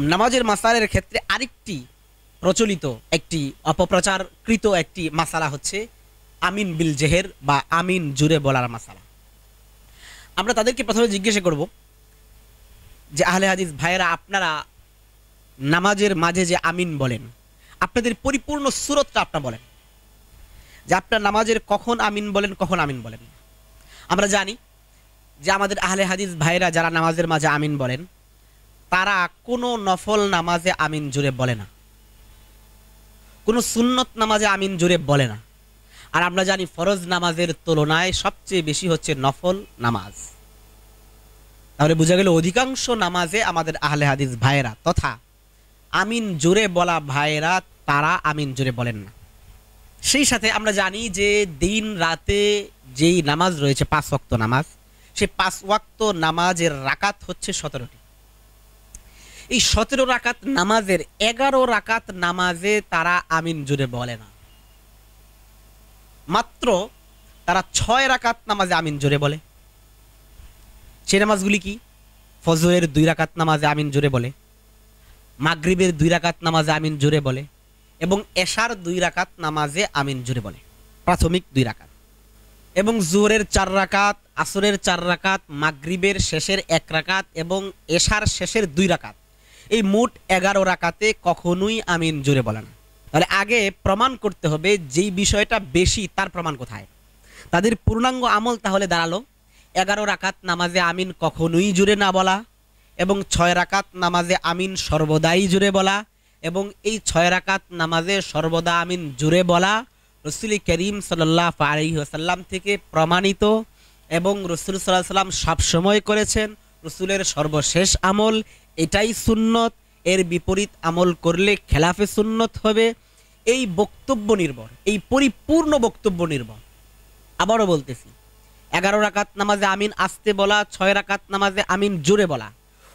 নামাজের মাসালের ক্ষেত্রে আরেকটি প্রচলিত একটি অপপ্রচারকৃত একটি মাসালা হচ্ছে আমিন বিল জেহের বা আমিন জুড়ে বলার মাসালা। আমরা তাদেরকে প্রথমে জিজ্ঞাসা করব যে আহলে হাদিস ভাইয়েরা, আপনারা নামাজের মাঝে যে আমিন বলেন, আপনাদের পরিপূর্ণ সুরতটা আপনারা বলেন। যে আপনার নামাজের কখন আমিন বলেন, কখন আমিন বলেন আমরা জানি যে আমাদের আহলে হাদিস ভাইয়েরা যারা নামাজের মাঝে আমিন বলেন তারা কোনো নফল নামাজে আমিন জুড়ে বলে না। কোনো সুন্নত নামাজে আমিন জুড়ে বলে না। আর আমরা জানি ফরজ নামাজের তুলনায় সবচেয়ে বেশি হচ্ছে নফল নামাজ। তাহলে বোঝা গেল অধিকাংশ নামাজে আমাদের আহলে হাদিস ভাইয়েরা তথা আমিন জোরে বলা ভাইয়েরা তারা আমিন জোরে বলেন না। সেই সাথে আমরা জানি যে দিন রাতে যেই নামাজ রয়েছে, পাঁচ ওয়াক্ত নামাজ, সে পাঁচ ওয়াক্ত নামাজের রাকাত হচ্ছে সতেরোটি। এই সতেরো রাকাত নামাজের এগারো রাকাত নামাজে তারা আমিন জুড়ে বলে না। মাত্র তারা ছয় রাকাত নামাজে আমিন জোরে বলে। সে নামাজগুলি কি? ফজরের দুই রাকাত নামাজে আমিন জোরে বলে, মাগরিবের দুই রাকাত নামাজে আমিন জোরে বলে এবং এশার দুই রাকাত নামাজে আমিন জোরে বলে, প্রাথমিক দুই রাকাত। এবং জোরের চার রাকাত, আসরের চার রাকাত, মাগরিবের শেষের এক রাকাত এবং এশার শেষের দুই রাকাত। এই মোট এগারো রাকাতে কখনোই আমিন জোরে বলে না তাহলে আগে প্রমাণ করতে হবে যেই বিষয়টা বেশি, তার প্রমাণ কোথায়? তাদের পূর্ণাঙ্গ আমল তাহলে দাঁড়াল। এগারো রাকাত নামাজে আমিন কখনোই জুড়ে না বলা এবং ছয় রাকাত নামাজে আমিন সর্বদাই জুড়ে বলা এবং এই ছয় রাকাত নামাজে সর্বদা আমিন জুড়ে বলা রসুল করিম সাল্লাহ আলহিহাসাল্লাম থেকে প্রমাণিত এবং রসুল সাল্লাহ সাল্লাম সবসময় করেছেন। রসুলের সর্বশেষ আমল এটাই সুন্নত। এর বিপরীত আমল করলে খেলাফে সুন্নত হবে। এই বক্তব্য নির্ভর, এই পরিপূর্ণ বক্তব্য নির্ভর। আবারও বলতেছি, এগারো রাকাত নামাজে আমিন আসতে বলা, ছয় রাকাত নামাজে আমিন জুড়ে বলা।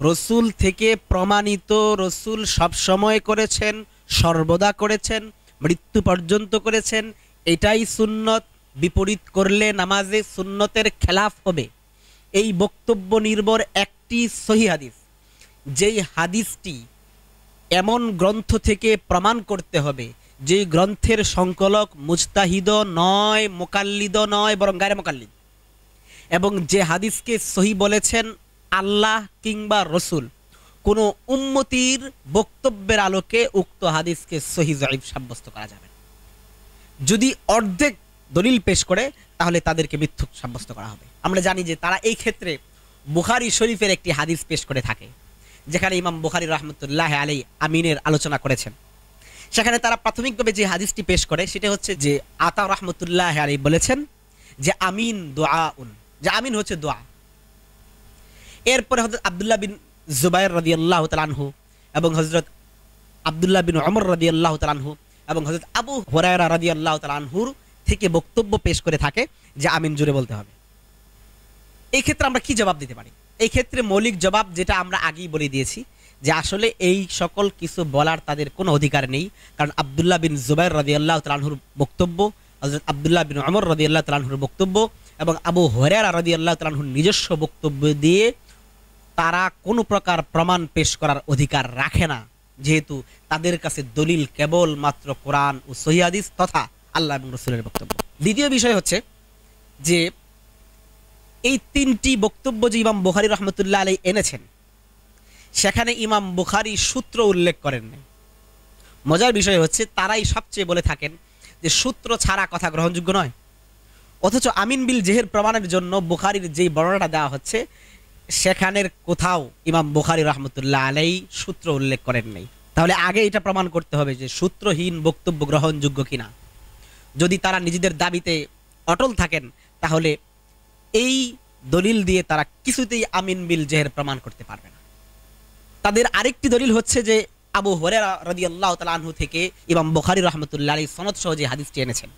রসুল থেকে প্রমাণিত রসুল সবসময় করেছেন, সর্বদা করেছেন, মৃত্যু পর্যন্ত করেছেন, এটাই সুন্নত। বিপরীত করলে নামাজে সুন্নতের খেলাফ হবে। এই বক্তব্য নির্ভর একটি সহি হাদিস। যেই হাদিসটি এমন গ্রন্থ থেকে প্রমাণ করতে হবে যে গ্রন্থের সংকলক মুজতাহিদ নয়, মোকাল্লিদ নয়, বরং গায়ে মোকাল্লিদ। এবং যে হাদিসকে সহি বলেছেন আল্লাহ কিংবা রসুল, কোনো উম্মতির বক্তব্যের আলোকে উক্ত হাদিসকে সহি জয়ীব সাব্যস্ত করা যাবে যদি অর্ধেক দলিল পেশ করে, তাহলে তাদেরকে মিথ্যুক সাব্যস্ত করা হবে। আমরা জানি যে তারা এই ক্ষেত্রে বুখারি শরীফের একটি হাদিস পেশ করে থাকে। যেখানে ইমাম বুখারি রহমতুল্লাহ আলী আমিনের আলোচনা করেছেন। সেখানে তারা প্রাথমিকভাবে যে হাদিসটি পেশ করে, সেটা হচ্ছে যে আতা রহমতুল্লাহ আলী বলেছেন যে আমিন দোয়া উন যে আমিন হচ্ছে দোয়া এরপরে হজরত আবদুল্লাহ বিন জুবাইর রদি আল্লাহ তালানহু এবং হজরত আবদুল্লাহ বিন অমর রদি আল্লাহ তালানহু এবং হজরত আবু হরায়রা রদি আল্লাহ তালানহুর থেকে বক্তব্য পেশ করে থাকে যে আমিন জুড়ে বলতে হবে। এই ক্ষেত্রে আমরা কি জবাব দিতে পারি? এই ক্ষেত্রে মৌলিক জবাব যেটা আমরা আগেই বলে দিয়েছি, যে আসলে এই সকল কিছু বলার তাদের কোনো অধিকার নেই। কারণ আবদুল্লাহ বিন জুবাইর রদি আল্লাহ তালানহুর বক্তব্য হজরত আবদুল্লাহ বিন অমর রদি আল্লাহ তালানহুর বক্তব্য এবং আবু হরেরা রদি আল্লাহ তালানহুর নিজস্ব বক্তব্য দিয়ে তারা কোনো প্রকার প্রমাণ পেশ করার অধিকার রাখে না। যেহেতু তাদের কাছে দলিল কেবল মাত্র কোরআন ও সহিয়াদিস তথা আল্লাহ এবং রসুলের বক্তব্য। দ্বিতীয় বিষয় হচ্ছে যে এই তিনটি বক্তব্য যে ইমাম বুখারি রহমতুল্লাহ আলী এনেছেন, সেখানে ইমাম বুখারি সূত্র উল্লেখ করেন নাই মজার বিষয় হচ্ছে, তারাই সবচেয়ে বলে থাকেন যে সূত্র ছাড়া কথা গ্রহণযোগ্য নয়। অথচ আমিন বিল জেহের প্রমাণের জন্য বুখারির যেই বর্ণনাটা দেওয়া হচ্ছে, সেখানের কোথাও ইমাম বুখারি রহমতুল্লাহ আলাই সূত্র উল্লেখ করেন নাই তাহলে আগে এটা প্রমাণ করতে হবে যে সূত্রহীন বক্তব্য গ্রহণযোগ্য কিনা। যদি তারা নিজেদের দাবিতে অটল থাকেন, তাহলে এই দলিল দিয়ে তারা কিছুতেই আমিন বিল জেহের প্রমাণ করতে পারবে না। তাদের আরেকটি দলিল হচ্ছে যে, আবু হরেরা রদি আল্লাহ তালু থেকে ইমাম বুখারি রহমতুল্লাহ আলী সনদ সহ যে হাদিসটি এনেছেন।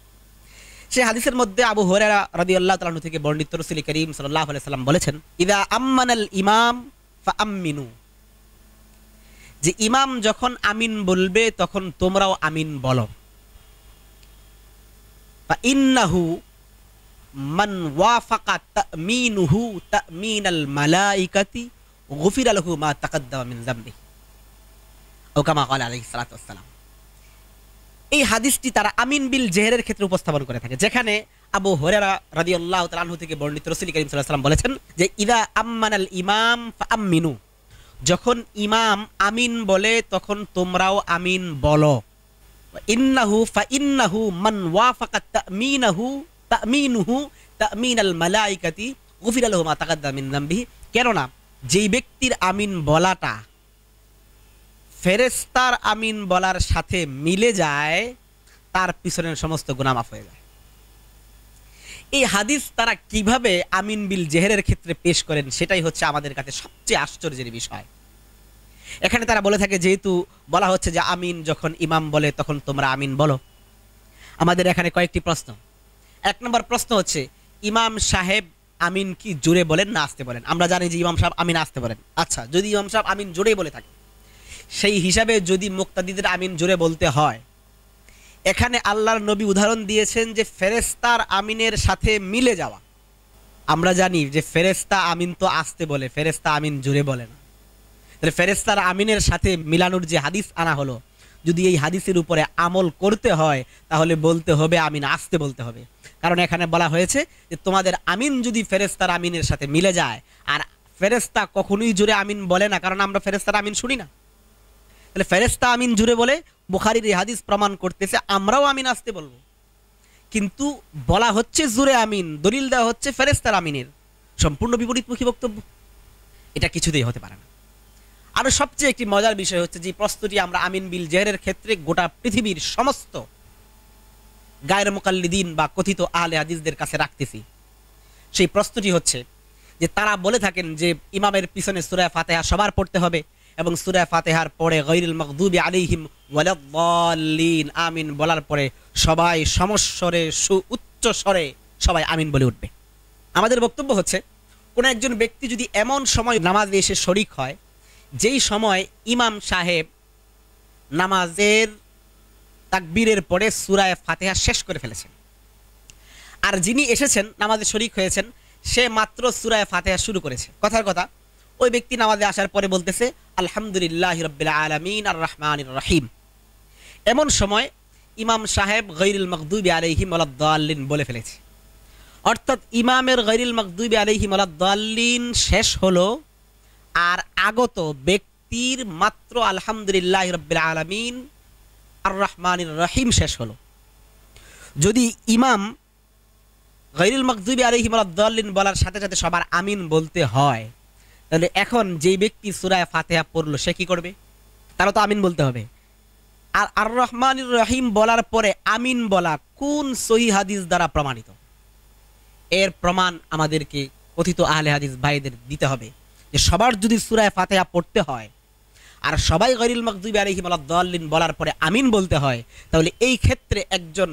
সেই হাদিসের মধ্যে আবু হরেরা রদি আল্লাহ তালু থেকে বর্ণিত রসুল করিম সাল্লাহ সাল্লাম বলেছেন, ইদা আম্মানাল ইমাম ফা আম্মিনু যে ইমাম যখন আমিন বলবে, তখন তোমরাও আমিন বলো। বা ইন্নাহু মান ওয়াফাকা তামিনুহু মিন সালাতাম এই হাদিসটি তারা আমিন বিল জেহেরের ক্ষেত্রে উপস্থাপন করে থাকে, যেখানে আবু হরেরা রাদি আল্লাহ তালাহু থেকে বর্ণিত করিম বলেছেন যে, ইদা আম্মান ইমাম আমিনু যখন ইমাম আমিন বলে, তখন তোমরাও আমিন বলো। ইন্নাহু ফা ইন্নাহু মান ওয়াফাকা তামিনাহু তামিনুহু তামিন আল মালাইকাতি গফির আলহু মা তাকাদ্দা মিন যামবিহি কেননা, যেই ব্যক্তির আমিন বলাটা ফেরেস্তার আমিন বলার সাথে মিলে যায়, তার পিছনের সমস্ত গুনাহ মাফ হয়ে যায়। এই হাদিস তারা কীভাবে আমিন বিল জেহেরের ক্ষেত্রে পেশ করেন, সেটাই হচ্ছে আমাদের কাছে সবচেয়ে আশ্চর্যের বিষয়। এখানে তারা বলে থাকে, যেহেতু বলা হচ্ছে যে আমিন যখন ইমাম বলে, তখন তোমরা আমিন বলো। আমাদের এখানে কয়েকটি প্রশ্ন। এক নম্বর প্রশ্ন হচ্ছে, ইমাম সাহেব আমিন কি জোরে বলেন না আসতে বলেন? আমরা জানি যে ইমাম সাহেব আমিন আসতে বলেন। আচ্ছা যদি ইমাম সাহেব আমিন জোরেই বলে থাকে, সেই হিসাবে যদি মুক্তাদিদের আমিন জোরে বলতে হয়, এখানে আল্লাহর নবী উদাহরণ দিয়েছেন যে ফেরেস্তার আমিনের সাথে মিলে যাওয়া। আমরা জানি যে ফেরেস্তা আমিন তো আসতে বলে ফেরেস্তা আমিন জোরে বলে না। তাহলে ফেরেস্তার আমিনের সাথে মিলানোর যে হাদিস আনা হলো, যদি এই হাদিসের উপরে আমল করতে হয়, তাহলে বলতে হবে আমিন, আসতে বলতে হবে। কারণ এখানে বলা হয়েছে যে তোমাদের আমিন যদি ফেরেস্তার আমিনের সাথে মিলে যায়, আর ফেরেস্তা কখনোই জুড়ে আমিন বলে না, কারণ আমরা ফেরেস্তার আমিন শুনি না। তাহলে ফেরেস্তা আমিন জুড়ে বলে বুখারির এই হাদিস প্রমাণ করতেছে, আমরাও আমিন আসতে বলব। কিন্তু বলা হচ্ছে জুরে আমিন, দলিল দেওয়া হচ্ছে ফেরেস্তার আমিনের। সম্পূর্ণ বিপরীতমুখী বক্তব্য। এটা কিছুতেই হতে পারে না। আরও সবচেয়ে একটি মজার বিষয় হচ্ছে যে প্রশ্নটি আমরা আমিন বিল জেহেরের ক্ষেত্রে গোটা পৃথিবীর সমস্ত গায়ের মোকাল্লিদিন বা কথিত আহলে হাদিসদের কাছে রাখতেছি। সেই প্রশ্নটি হচ্ছে যে তারা বলে থাকেন যে ইমামের পিছনে সুরায় ফাতেহা সবার পড়তে হবে এবং সুরায় ফাতেহার পরে গৈরুল মকদুবি আলিহিম ওয়ালাদ্দাল্লিন আমিন বলার পরে সবাই সমস্বরে সু উচ্চ স্বরে সবাই আমিন বলে উঠবে। আমাদের বক্তব্য হচ্ছে, কোন একজন ব্যক্তি যদি এমন সময় নামাজে এসে শরিক হয়, যেই সময় ইমাম সাহেব নামাজের তাকবীরের পরে সুরায় ফাতেহা শেষ করে ফেলেছেন। আর যিনি এসেছেন, নামাজে শরিক হয়েছেন, সে মাত্র সুরায় ফাতেহা শুরু করেছে। কথার কথা, ওই ব্যক্তি নামাজে আসার পরে বলতেছে, আলহামদুলিল্লাহ রব্বিল আলমিন আর রহমান রহিম। এমন সময় ইমাম সাহেব গৈরুল মকদুবি আলহিম আলাদ্দাল্লিন বলে ফেলেছে। অর্থাৎ ইমামের গৈরুল মকদুবি আলহিম আলাদ্দাল্লিন শেষ হলো আর আগত ব্যক্তির মাত্র আলহামদুলিল্লাহ রব্বিল আলমিন আর রহমান রহিম শেষ হলো। যদি ইমাম গৈরুল মকদুবি আলহিম আলাদ্দাল্লিন বলার সাথে সাথে সবার আমিন বলতে হয়, তাহলে এখন যেই ব্যক্তি সুরায় ফাতেহা পড়ল, সে কি করবে? তারা তো আমিন বলতে হবে। আর আর রহমান রহিম বলার পরে আমিন বলা কোন সহি হাদিস দ্বারা প্রমাণিত? এর প্রমাণ আমাদেরকে কথিত আহলে হাদিস ভাইদের দিতে হবে যে সবার যদি সুরায় ফাতেহা পড়তে হয় আর সবাই গরিল মকদুবি আলহিম আলাদ্দাল্লিন বলার পরে আমিন বলতে হয়, তাহলে এই ক্ষেত্রে একজন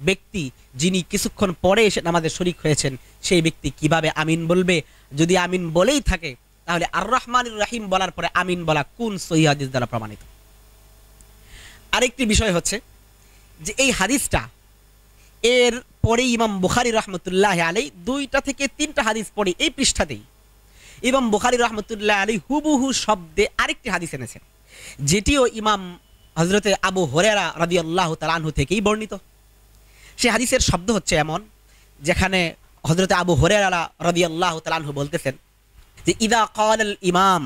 ব্যক্তি যিনি কিছুক্ষণ পরে এসে আমাদের শরিক হয়েছেন, সেই ব্যক্তি কীভাবে আমিন বলবে? যদি আমিন বলেই থাকে, তাহলে আর রহমান রাহিম বলার পরে আমিন বলা কোন সহি হাদিস দ্বারা প্রমাণিত? আরেকটি বিষয় হচ্ছে যে এই হাদিসটা, এর পরে ইমাম বুখারি রহমতুল্লাহ আলী দুইটা থেকে তিনটা হাদিস পড়ে এই পৃষ্ঠাতেই। ইমাম বুখারি রহমতুল্লাহ আলী হুবুহু শব্দে আরেকটি হাদিস এনেছেন যেটিও ইমাম হজরতে আবু হরেরা রাদি আল্লাহ তালানহু থেকেই বর্ণিত সে হাদিসের শব্দ হচ্ছে এমন যেখানে হজরতে আবু হরেরা রাদি আল্লাহ তালানহু বলতেছেন যে ইদা কল ইমাম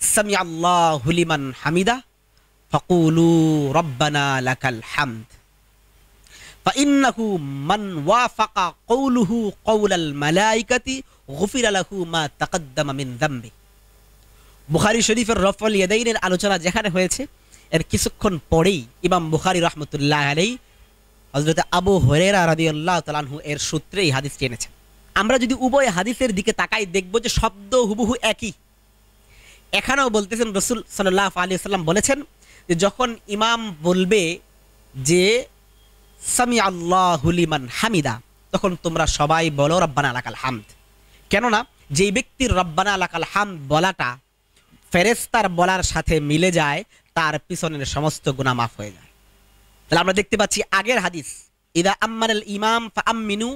সামি আল্লাহ লিমান হামিদা ফকুলু রব্বানা লাকাল হামদ فإنه من وافق قوله قول الملائكة মা বুখারি শরীফের রফল ইয়াদাইনের আলোচনা যেখানে হয়েছে, এর কিছুক্ষণ পরেই ইমাম বুখারি রহমতুল্লাহ আলাই হজরত আবু হরেরা রবিউল্লাহ আল্লাহ এর সূত্রেই হাদিসটি এনেছেন। আমরা যদি উভয় হাদিসের দিকে তাকাই দেখব যে শব্দ হুবহু একই। এখানেও বলতেছেন রসুল সাল্লাহ আলি সাল্লাম বলেছেন যে যখন ইমাম বলবে যে সামি আল্লাহুলিমান হামিদা তখন তোমরা সবাই বলো, রব্বানা আলাকাল হামদ কেননা যেই ব্যক্তির রব্বানা আলাকাল হামদ বলাটা ফেরেস্তার বলার সাথে মিলে যায়, তার পিছনের সমস্ত গুণা মাফ হয়ে যায়। তাহলে আমরা দেখতে পাচ্ছি আগের হাদিস, ইদা আম্মান ইমাম ফা আমিনু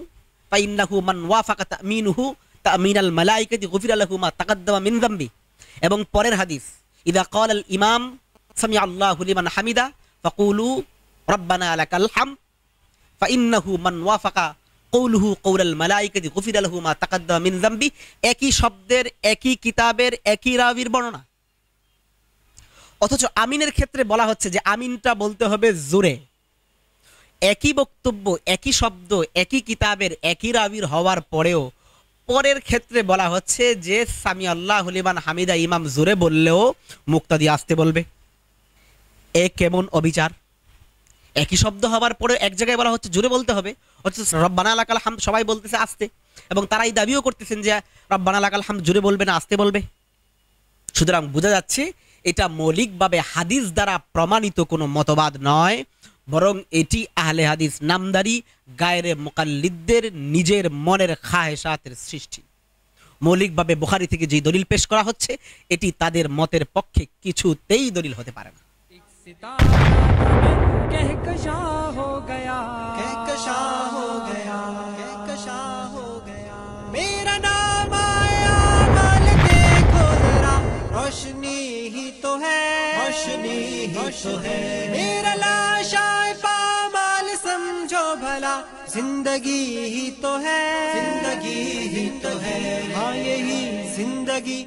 ফাইন্নাহু মান ওয়াফাকা তামিনুহু তামিনাল মালাইকাতি গুফিরা লাহু মা তাকাদ্দামা মিন যামবি। এবং পরের হাদিস, ইদা ক্বাল আল ইমাম সামি আল্লাহ লিমান হামিদা ফাকুলু রব্বানা লাকাল হাম ফাইন্নাহু মান ওয়াফাকা কৌলুহু কৌলাল মালাইকাতি গুফিরা লাহু মা তাকাদ্দামা মিন যামবি। একই শব্দের, একই কিতাবের, একই রাবির বর্ণনা। অথচ আমিনের ক্ষেত্রে বলা হচ্ছে যে আমিনটা বলতে হবে জোরে। একই বক্তব্য, একই শব্দ, একই কিতাবের, একই রাবির হওয়ার পরেও, পরের ক্ষেত্রে বলা হচ্ছে যে সামি আল্লাহ হলিমান হামিদা, ইমাম জোরে বললেও মুক্তাদি আসতে বলবে। এ কেমন অবিচার? একই শব্দ হওয়ার পরে এক জায়গায় বলা হচ্ছে জোরে বলতে হবে। অথচ রব্বানা লাকাল হাম সবাই বলতেছে আসতে। এবং তারাই দাবিও করতেছেন যে রব্বানা লাকাল হাম জোরে বলবে না আসতে বলবে। সুতরাং বোঝা যাচ্ছে এটা মৌলিকভাবে হাদিস দ্বারা প্রমাণিত কোনো মতবাদ নয় বরং এটি আহলে হাদিস নামদারি গায়েরে মোকাল্লিদদের নিজের মনের খাহেসাতের সৃষ্টি। মৌলিকভাবে বুখারি থেকে যে দলিল পেশ করা হচ্ছে এটি তাদের মতের পক্ষে কিছুতেই দলিল হতে পারে না। रोशनी ही तो है। रोशनी ही तो है। मेरा लाशाए पामाल समझो भला। ज़िंदगी ही तो है। ज़िंदगी ही तो है। हाँ यही ज़िंदगी